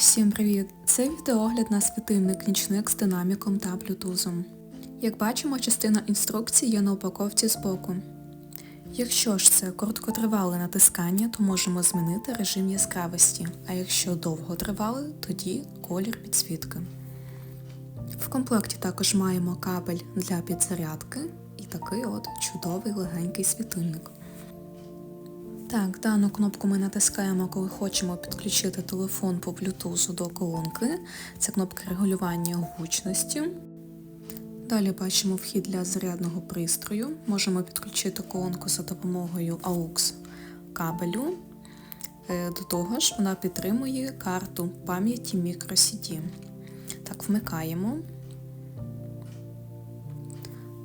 Всім привіт! Це відеогляд на світильник нічник з динаміком та блютузом. Як бачимо, частина інструкції є на упаковці збоку. Якщо ж це короткотривале натискання, то можемо змінити режим яскравості, а якщо довготривале, тоді колір підсвітки. В комплекті також маємо кабель для підзарядки і такий от чудовий легенький світильник. Так, дану кнопку ми натискаємо, коли хочемо підключити телефон по Bluetooth до колонки. Це кнопка регулювання гучності. Далі бачимо вхід для зарядного пристрою. Можемо підключити колонку за допомогою AUX кабелю. Е, До того ж, вона підтримує карту пам'яті microCD. Так, вмикаємо.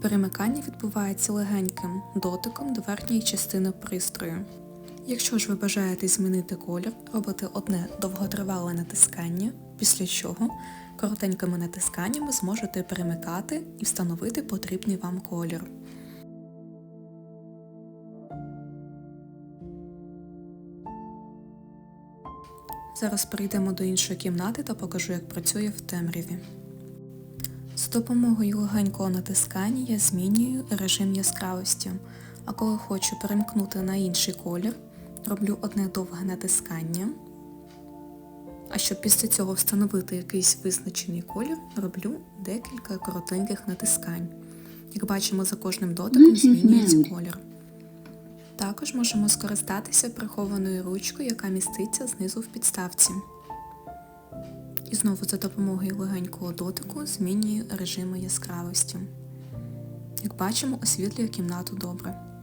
Перемикання відбувається легеньким дотиком до верхньої частини пристрою. Якщо ж ви бажаєте змінити колір, робите одне довготривале натискання, після чого коротенькими натисканнями зможете перемикати і встановити потрібний вам колір. Зараз перейдемо до іншої кімнати та покажу, як працює в темряві. З допомогою легенького натискання я змінюю режим яскравості, а коли хочу перемкнути на інший колір, роблю одне довге натискання. А щоб після цього встановити якийсь визначений колір, роблю декілька коротеньких натискань. Як бачимо, за кожним дотиком змінюється колір. Також можемо скористатися прихованою ручкою, яка міститься знизу в підставці. І знову за допомогою легенького дотику змінюю режими яскравості. Як бачимо, освітлює кімнату добре.